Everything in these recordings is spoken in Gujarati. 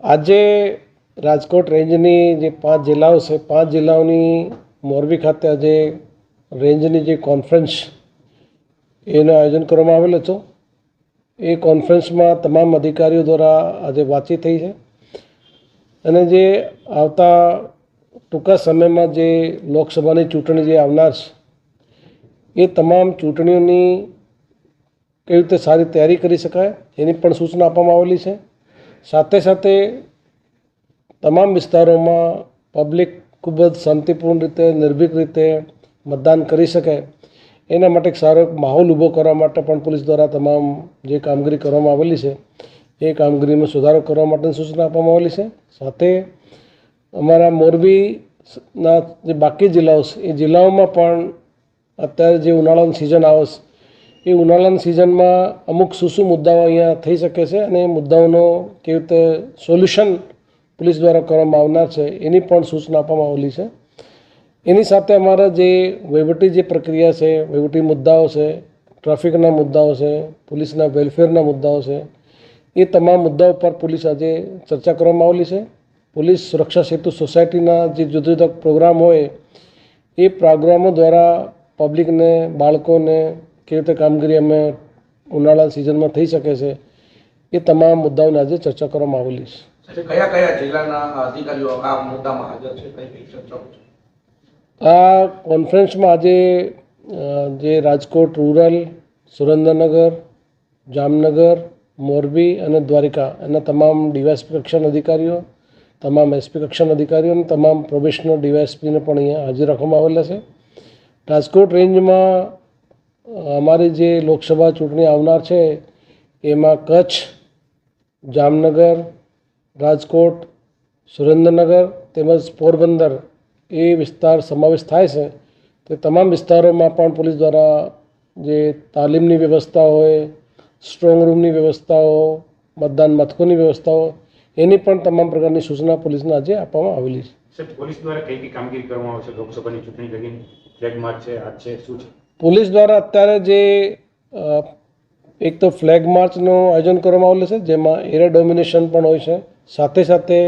આજે રાજકોટ રેન્જની જે પાંચ જિલ્લાઓ છે, પાંચ જિલ્લાઓની મોરબી ખાતે આજે રેન્જની જે કોન્ફરન્સ એનું આયોજન કરવામાં આવેલું હતું. એ કોન્ફરન્સમાં તમામ અધિકારીઓ દ્વારા આજે વાતચીત થઈ છે. અને જે આવતા ટૂંકા સમયમાં જે લોકસભાની ચૂંટણી જે આવનાર છે, એ તમામ ચૂંટણીઓની કેવી રીતે સારી તૈયારી કરી શકાય એની પણ સૂચના આપવામાં આવેલી છે. સાથે સાથે તમામ વિસ્તારોમાં પબ્લિક ખૂબ જ શાંતિપૂર્ણ રીતે, નિર્ભીક રીતે મતદાન કરી શકે. એના માટે એક સારો માહોલ ઊભો કરવા માટે પણ પોલીસ દ્વારા તમામ જે કામગીરી કરવામાં આવેલી છે, એ કામગીરીમાં સુધારો કરવા માટેની સૂચના આપવામાં આવેલી છે. સાથે અમારા મોરબીના જે બાકી જિલ્લાઓ છે, એ જિલ્લાઓમાં પણ અત્યારે જે ઉનાળાની સિઝન આવે છે એ ઉનાળાની સિઝનમાં અમુક શું શું મુદ્દાઓ અહીંયા થઈ શકે છે અને મુદ્દાઓનો કેવી રીતે સોલ્યુશન પોલીસ દ્વારા કરવામાં આવનાર છે એની પણ સૂચના આપવામાં આવેલી છે. એની સાથે અમારા જે વહીવટી જે પ્રક્રિયા છે, વહીવટી મુદ્દાઓ છે, ટ્રાફિકના મુદ્દાઓ છે, પોલીસના વેલફેરના મુદ્દાઓ છે, એ તમામ મુદ્દાઓ પર પોલીસ આજે ચર્ચા કરવામાં આવેલી છે. પોલીસ સુરક્ષા સેતુ સોસાયટીના જે જુદા જુદા પ્રોગ્રામ હોય, એ પ્રોગ્રામો દ્વારા પબ્લિકને, બાળકોને કેવી રીતે કામગીરી અમે ઉનાળા સિઝનમાં થઈ શકે છે એ તમામ મુદ્દાઓને આજે ચર્ચા કરવામાં આવેલી છે. કયા કયા જિલ્લાના અધિકારીઓ આ મુદ્દામાં હાજર છે આ કોન્ફરન્સમાં આજે જે રાજકોટ રૂરલ સુરેન્દ્રનગર જામનગર મોરબી અને દ્વારિકા એના તમામ ડીવાયએસપી કક્ષાના અધિકારીઓ તમામ એસપી કક્ષાના અધિકારીઓ અને તમામ પ્રોબેશનલ ડીવાયએસપીને પણ અહીંયા હાજર રાખવામાં આવેલા છે. રાજકોટ રેન્જમાં અમારી જે લોકસભા ચૂંટણી આવનાર છે, એમાં કચ્છ, જામનગર, રાજકોટ, સુરેન્દ્રનગર તેમજ પોરબંદર એ વિસ્તાર સમાવેશ થાય છે. તે તમામ વિસ્તારોમાં પણ પોલીસ દ્વારા જે તાલીમની વ્યવસ્થા હોય, સ્ટ્રોંગ રૂમની વ્યવસ્થાઓ, મતદાન મથકોની વ્યવસ્થાઓ, એની પણ તમામ પ્રકારની સૂચના પોલીસને આજે આપવામાં આવેલી છે. પોલીસ દ્વારા કઈ કઈ કામગીરી કરવામાં આવશે લોકસભાની ચૂંટણી લગીને? ફ્લેગ માર્ચ છે, આજ છે, શું છે? પોલીસ દ્વારા અત્યારે જે એક તો ફ્લેગ માર્ચનું આયોજન કરવામાં આવેલું છે, જેમાં એર ડોમિનેશન પણ હોય છે. સાથે સાથે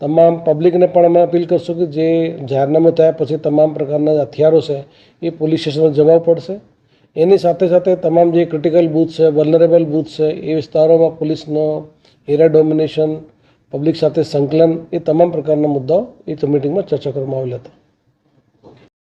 તમામ પબ્લિકને પણ અમે અપીલ કરશું કે જે જાહેરનામું થયા પછી તમામ પ્રકારના હથિયારો છે, એ પોલીસ સ્ટેશનમાં જવા પડશે. એની સાથે સાથે તમામ જે ક્રિટિકલ બૂથ છે વલનરેબલ બૂથ છે, એ વિસ્તારોમાં પોલીસનો એરિયા ડોમિનેશન પબ્લિક સાથે સંકલન, એ તમામ પ્રકારના મુદ્દાઓ એ મિટિંગમાં ચર્ચા કરવામાં આવેલા હતા.